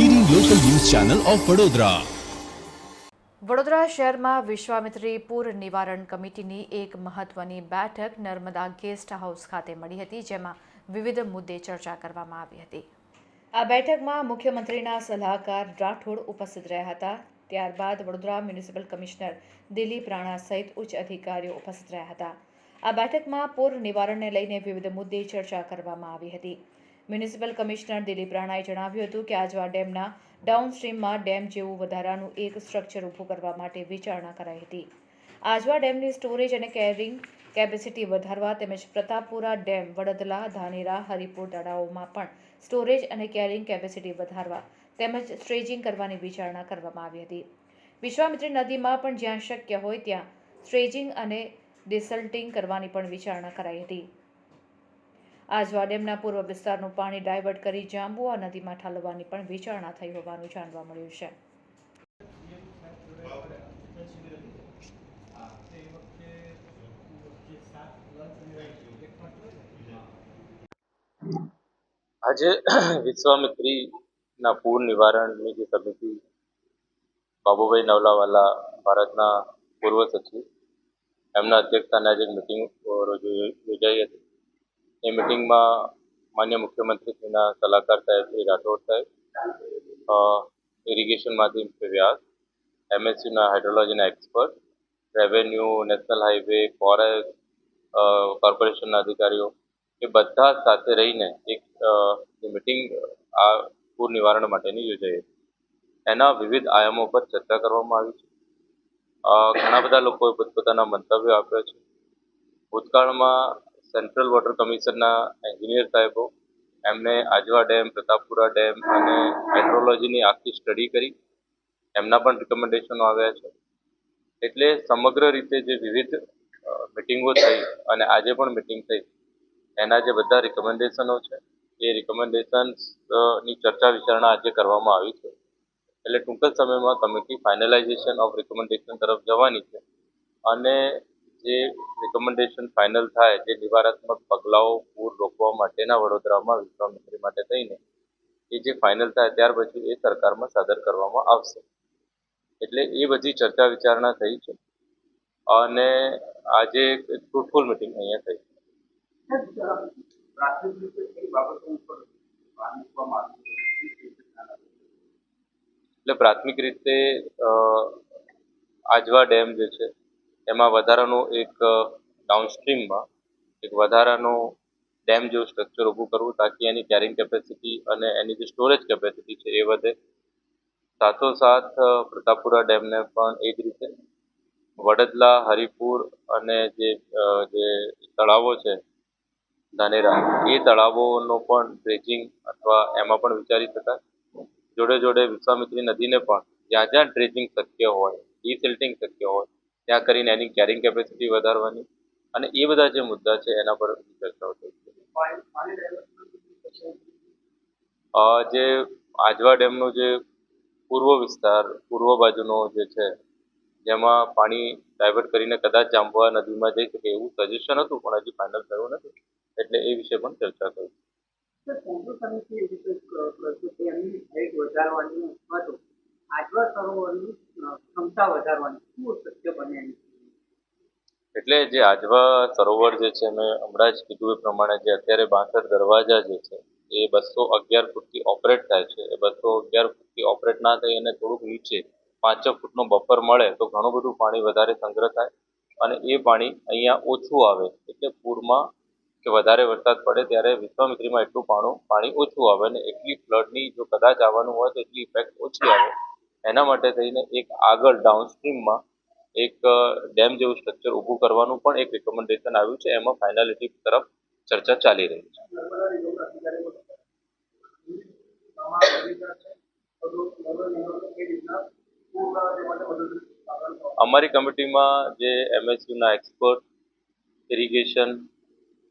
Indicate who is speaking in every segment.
Speaker 1: Channel of Vadodara
Speaker 2: Vadodara શહેરમાં વિશ્વામિત્રી પૂર નિવારણ કમિટીની એક મહત્વની બેઠક નર્મદા ગેસ્ટ હાઉસ ખાતે મળી હતી, જેમાં વિવિધ મુદ્દે ચર્ચા કરવામાં આવી હતી. આ બેઠકમાં મુખ્યમંત્રીના સલાહકાર રાઠોડ ઉપસ્થિત રહ્યા હતા. ત્યારબાદ વડોદરા મ્યુનિસિપલ કમિશનર દિલીપ રાણા સહિત ઉચ્ચ અધિકારીઓ ઉપસ્થિત રહ્યા હતા. આ બેઠકમાં પૂર નિવારણને લઈને વિવિધ મુદ્દે ચર્ચા કરવામાં આવી હતી. મ્યુનિસિપલ કમિશનર દિલીપ રાણાએ જણાવ્યું હતું કે આજવા ડેમના ડાઉનસ્ટ્રીમમાં ડેમ જેવું વધારાનું એક સ્ટ્રક્ચર ઊભું કરવા માટે વિચારણા કરાઈ હતી. આજવા ડેમની સ્ટોરેજ અને કેરિંગ કેપેસિટી વધારવા તેમજ પ્રતાપપુરા ડેમ, વડદલા, ધાનેરા, હરિપુર તળાવોમાં પણ સ્ટોરેજ અને કેરિંગ કેપેસિટી વધારવા તેમજ સ્ટ્રેજિંગ કરવાની વિચારણા કરવામાં આવી હતી. વિશ્વામિત્રી નદીમાં પણ જ્યાં શક્ય હોય ત્યાં સ્ટ્રેજિંગ અને ડિસલ્ટિંગ કરવાની પણ વિચારણા કરાઈ હતી. આજવા ડેમના પૂર્વ વિસ્તારનું પાણી ડાયવર્ટ કરી જાંબુઆ નદીમાં ઠાલવવાની પણ વિચારણા થઈ હોવાનું જાણવા મળ્યું છે.
Speaker 3: આજે વિશ્વામિત્રીના પૂર નિવારણની જે સમિતિ બાબુભાઈ નવલાવાલા ભારતના પૂર્વ સચિવ, એમના અધ્યક્ષસ્થાને આજે એક મિટિંગ યોજાઈ હતી. એ મિટિંગમાં માન્ય મુખ્યમંત્રીશ્રીના સલાહકાર સાહેબ શ્રી રાઠોડ સાહેબ ઇરિગેશનમાંથી શ્રી વ્યાસ એમએસસીના હાઇડ્રોલોજીના expert revenue national highway forest કોર્પોરેશનના અધિકારીઓ એ બધા સાથે રહીને એક મિટિંગ આ પૂર નિવારણ માટેની યોજાઈ એના વિવિધ આયામો પર ચર્ચા કરવામાં આવી છે. ઘણા બધા લોકોએ પોતપોતાના મંતવ્યો આપ્યા છે. ભૂતકાળમાં સેન્ટ્રલ વોટર કમિશનના એન્જિનિયર સાહેબો, એમને આજવા ડેમ, પ્રતાપપુરા ડેમ અને હાઇડ્રોલોજીની આખી સ્ટડી કરી. એમના પણ રિકમેન્ડેશનો આવ્યા છે. એટલે સમગ્ર રીતે જે વિવિધ મિટિંગો થઈ અને આજે પણ મિટિંગ થઈ, એના જે બધા રિકમેન્ડેશનો છે, એ રિકમેન્ડેશન્સની ચર્ચા વિચારણા આજે કરવામાં આવી છે. એટલે ટૂંક જ સમયમાં કમિટી ફાઇનલાઇઝેશન ઓફ રિકમેન્ડેશન તરફ જવાની છે. અને જે રિકમેન્ડેશન ફાઇનલ થાય, જે નિવારાત્મક પગલાઓ પૂર રોકવા માટેના વડોદરામાં વિશ્વામિત્રી માટે થઈને, એ જે ફાઇનલ થાય ત્યાર પછી એ સરકારમાં સાદર કરવામાં આવશે. એટલે એ બધી ચર્ચા વિચારણા થઈ છે. અને આજે એક ફ્રૂટફુલ મિટિંગ અહીંયા થઈ. એટલે પ્રાથમિક રીતે આજવા ડેમ જે છે એમાં વધારાનું એક ડાઉનસ્ટ્રીમમાં એક વધારાનું ડેમ જેવું સ્ટ્રક્ચર ઊભું કરવું, તાકી એની કેરિંગ કેપેસિટી અને એની જે સ્ટોરેજ કેપેસિટી છે એ વધે. સાથોસાથ પ્રતાપપુરા ડેમને પણ એ જ રીતે વડદલા, હરિપુર અને જે જે તળાવો છે, ધાનેરા, એ તળાવોનો પણ ડ્રેજિંગ અથવા એમાં પણ વિચારી શકાય. જોડે જોડે વિશ્વામિત્રી નદીને પણ જ્યાં જ્યાં ડ્રેજિંગ શક્ય હોય ડિસિલ્ટિંગ શક્ય હોય ત્યાં કરીને એની કેરિંગ કેપેસિટી વધારવાની અને એ બધા જે મુદ્દા છે એના પર ચર્ચાઓ થઈ છે. જે આજવા ડેમનો જે પૂર્વ વિસ્તાર, પૂર્વ બાજુનો જે છે, જેમાં પાણી ડાયવર્ટ કરીને કદાચ જાંબવા નદીમાં જઈ શકે એવું સજેશન હતું, પણ હજી ફાઇનલ થયું નથી, એટલે એ વિશે પણ ચર્ચા થઈ.
Speaker 4: સમિતિ એ રીતે પ્રસ્તુત કે એમની હાઇટ વધારવાની અથવા તો આજવા ક્ષમતા વધારવાની શું શક્ય બને
Speaker 3: એટલે જે આજવા સરોવર જે છે, મેં હમણાં જ કીધું એ પ્રમાણે જે અત્યારે બાસઠ દરવાજા જે છે, એ બસો અગિયાર ફૂટથી ઓપરેટ થાય છે. એ બસો અગિયાર ફૂટથી ઓપરેટ ના થઈ અને થોડુંક નીચે પાંચ ફૂટનો બફર મળે તો ઘણું બધું પાણી વધારે સંગ્રહ થાય અને એ પાણી અહીંયા ઓછું આવે. એટલે પૂરમાં કે વધારે વરસાદ પડે ત્યારે વિશ્વામિત્રીમાં એટલું પાણું પાણી ઓછું આવે અને એટલી ફ્લડની જો કદાચ આવવાનું હોય તો એટલી ઇફેક્ટ ઓછી આવે. એના માટે થઈને એક આગળ ડાઉનસ્ટ્રીમમાં એક ડેમ જેવું સ્ટ્રક્ચર ઊભું કરવાનું પણ એક રિકમેન્ડેશન આવ્યું છે. એમાં ફાઇનાલિટી તરફ ચર્ચા ચાલી રહી છે. અમારી કમિટીમાં જે એમએસયુના expert irrigation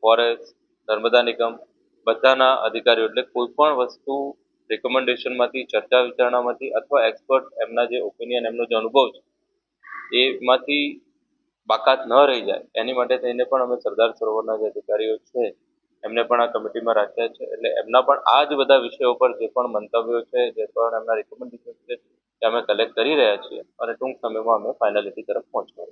Speaker 3: forest Narmada Nigam, બધાના અધિકારીઓ એટલે કોઈ પણ વસ્તુ રિકમેન્ડેશનમાંથી ચર્ચા વિચારણામાંથી અથવા એક્સપર્ટ એમના જે ઓપિનિયન એમનો જે અનુભવ છે, એમાંથી બાકાત ન રહી જાય. એની માટે થઈને પણ અમે સરદાર સરોવરના જે અધિકારીઓ છે, એમને પણ આ કમિટીમાં રાખ્યા છે. એટલે એમના પણ આ જ બધા વિષયો પર જે પણ મંતવ્યો છે, જે પણ એમના રેકમેન્ડેશન છે, તે અમે કલેક્ટ કરી રહ્યા છીએ અને ટૂંક સમયમાં અમે ફાઇનલિટી તરફ પહોંચવા